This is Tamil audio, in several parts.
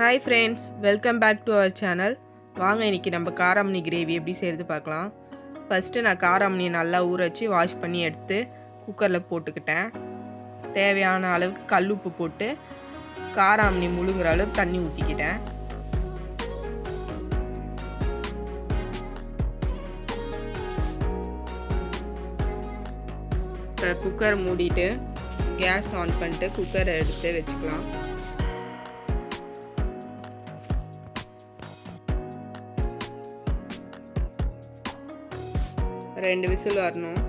Hi friends welcome back to our channel வாங்க இன்னைக்கு நம்ம காராமணி கிரேவி எப்படி செய்கிறது பார்க்கலாம். ஃபஸ்ட்டு நான் காராமணியை நல்லா ஊற வச்சு வாஷ் பண்ணி எடுத்து குக்கரில் போட்டுக்கிட்டேன். தேவையான அளவுக்கு கல் உப்பு போட்டு காராமணி முழுங்குற அளவுக்கு தண்ணி ஊற்றிக்கிட்டேன் இப்போ குக்கர் மூடிட்டு கேஸ் ஆன் பண்ணிட்டு குக்கரை எடுத்து வச்சுக்கலாம். ரெண்டு விசில் வரணும்.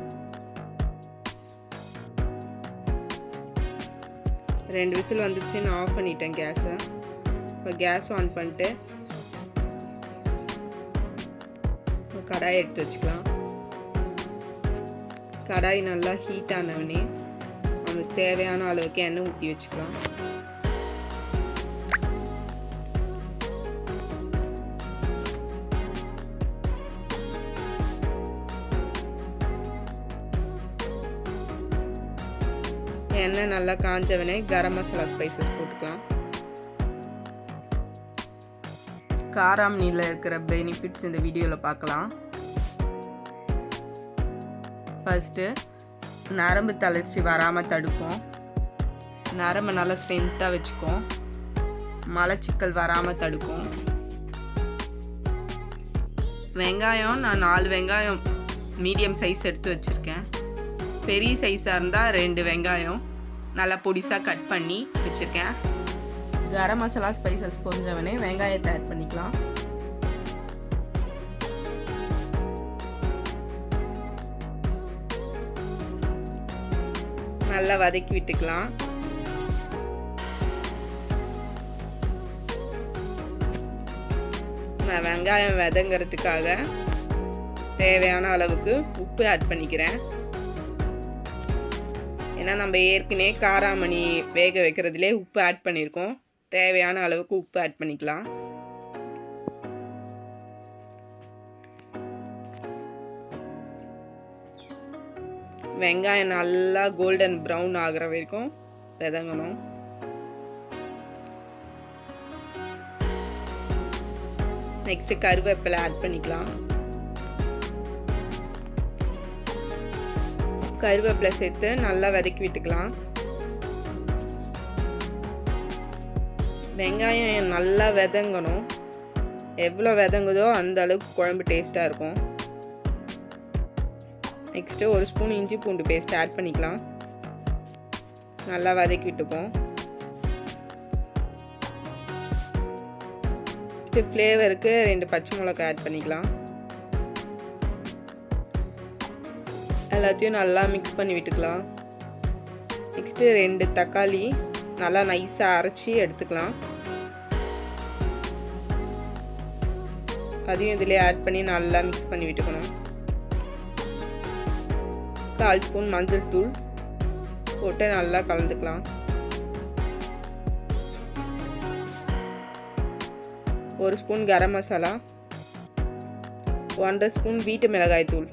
ரெண்டு விசில் வந்துச்சு நான் ஆஃப் பண்ணிட்டேன் கேஸை. இப்போ கேஸ் ஆன் பண்ணிட்டு கடாய் எடுத்து வச்சுக்கலாம். கடாய் நல்லா ஹீட் ஆனவனே அவனுக்கு தேவையான அளவுக்கு எண்ணெய் ஊற்றி வச்சுக்கலாம். எண்ணெய் நல்லா காஞ்சவனே கரம் மசாலா ஸ்பைசஸ் போட்டுக்கலாம். காராமணியில் இருக்கிற பெனிஃபிட்ஸ் இந்த வீடியோவில் பார்க்கலாம். ஃபஸ்ட்டு நரம்பு தளர்ச்சி வராமல் தடுக்கும். நரம்பை நல்லா ஸ்ட்ரென்த்தாக வச்சுக்கும். மலச்சிக்கல் வராமல் தடுக்கும். வெங்காயம் நான் நாலு வெங்காயம் மீடியம் சைஸ் எடுத்து வச்சுருக்கேன். பெரிய சைஸாக இருந்தால் ரெண்டு வெங்காயம். நல்லா பொடிசாக கட் பண்ணி வச்சுருக்கேன். கரம் மசாலா ஸ்பைசஸ் பொரிஞ்சவனே வெங்காயத்தை ஆட் பண்ணிக்கலாம். நல்லா வதக்கி விட்டுக்கலாம். நான் வெங்காயம் வதங்கிறதுக்காக தேவையான அளவுக்கு உப்பு ஆட் பண்ணிக்கிறேன். ஏன்னா நம்ம ஏற்கனவே காராமணி வேக வைக்கிறதுலே உப்பு ஆட் பண்ணியிருக்கோம். தேவையான அளவுக்கு உப்பு ஆட் பண்ணிக்கலாம். வெங்காயம் நல்லா கோல்டன் ப்ரௌன் ஆகிற வரைக்கும் விதங்கணும். நெக்ஸ்ட் கருவேப்பிலை ஆட் பண்ணிக்கலாம். கருவேப்பிலை சேர்த்து நல்லா வதக்கி விட்டுக்கலாம். வெங்காயம் நல்லா விதங்கணும். எவ்வளோ விதங்குதோ அந்த அளவுக்கு குழம்பு டேஸ்ட்டாக இருக்கும். நெக்ஸ்ட்டு ஒரு ஸ்பூன் இஞ்சி பூண்டு பேஸ்ட் ஆட் பண்ணிக்கலாம். நல்லா வதக்கி விட்டுப்போம். நெக்ஸ்ட்டு ஃப்ளேவருக்கு ரெண்டு பச்சை மிளகாய் ஆட் பண்ணிக்கலாம். எல்லாத்தையும் நல்லா மிக்ஸ் பண்ணி விட்டுக்கலாம். நெக்ஸ்ட்டு ரெண்டு தக்காளி நல்லா நைஸாக அரைச்சி எடுத்துக்கலாம். அதையும் இதிலே ஆட் பண்ணி நல்லா மிக்ஸ் பண்ணி விட்டுக்கணும். கால் ஸ்பூன் மஞ்சள் தூள் போட்டு நல்லா கலந்துக்கலாம். ஒரு ஸ்பூன் கரம் மசாலா. ஒன்றரை ஸ்பூன் வீட்டு மிளகாய் தூள்.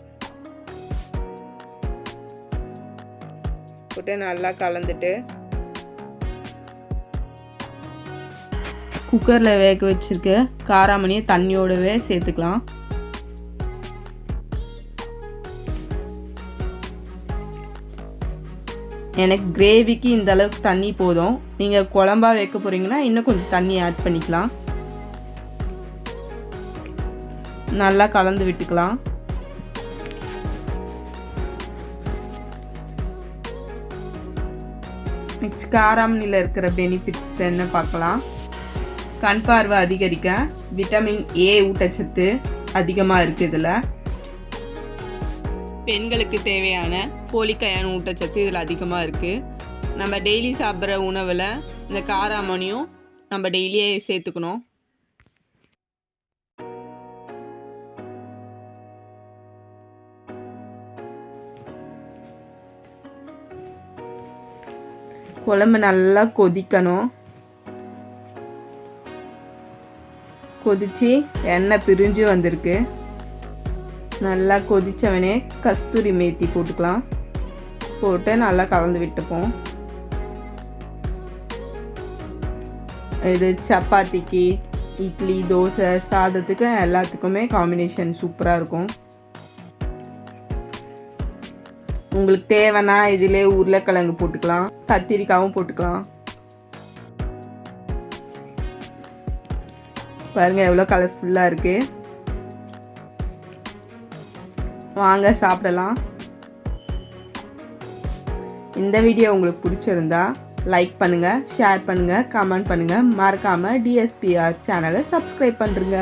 போட்டு நல்லா கலந்துட்டு குக்கரில் வேக வச்சுருக்க காராமணியை தண்ணியோடவே சேர்த்துக்கலாம். எனக்கு கிரேவிக்கு இந்த அளவுக்கு தண்ணி போதும். நீங்கள் குழம்பா வைக்க போகிறீங்கன்னா இன்னும் கொஞ்சம் தண்ணி ஆட் பண்ணிக்கலாம். நல்லா கலந்து விட்டுக்கலாம். நெக்ஸ்ட் காராமணியில் இருக்கிற பெனிஃபிட்ஸ் என்ன பார்க்கலாம்? கண் பார்வை அதிகரிக்க விட்டமின் ஏ ஊட்டச்சத்து அதிகமாக இருக்குது இதில். பெண்களுக்கு தேவையான போலிக்கயான ஊட்டச்சத்து இதில் அதிகமாக இருக்குது நம்ம டெய்லி சாப்பிட்ற உணவில் இந்த காராமணியும் நம்ம டெய்லியே சேர்த்துக்கணும். குழம்பு நல்லா கொதிக்கணும். கொதிச்சு எண்ணெய் பிரிஞ்சு வந்திருக்கு. நல்லா கொதித்தவனே கஸ்தூரி மேத்தி போட்டுக்கலாம். போட்டு நல்லா கலந்து விட்டுப்போம். இது சப்பாத்திக்கு இட்லி தோசை சாதத்துக்கு எல்லாத்துக்குமே காம்பினேஷன் சூப்பராக இருக்கும். உங்களுக்கு தேவைன்னா இதிலே உருளைக்கிழங்கு போட்டுக்கலாம். கத்திரிக்காவும் போட்டுக்கலாம். பாருங்க எவ்வளோ கலர்ஃபுல்லாக இருக்கு. வாங்க சாப்பிடலாம். இந்த வீடியோ உங்களுக்கு பிடிச்சிருந்தா லைக் பண்ணுங்கள் ஷேர் பண்ணுங்கள் கமெண்ட் பண்ணுங்கள் மறக்காமல் டிஎஸ்பிஆர் சேனலை சப்ஸ்கிரைப் பண்ணுறங்க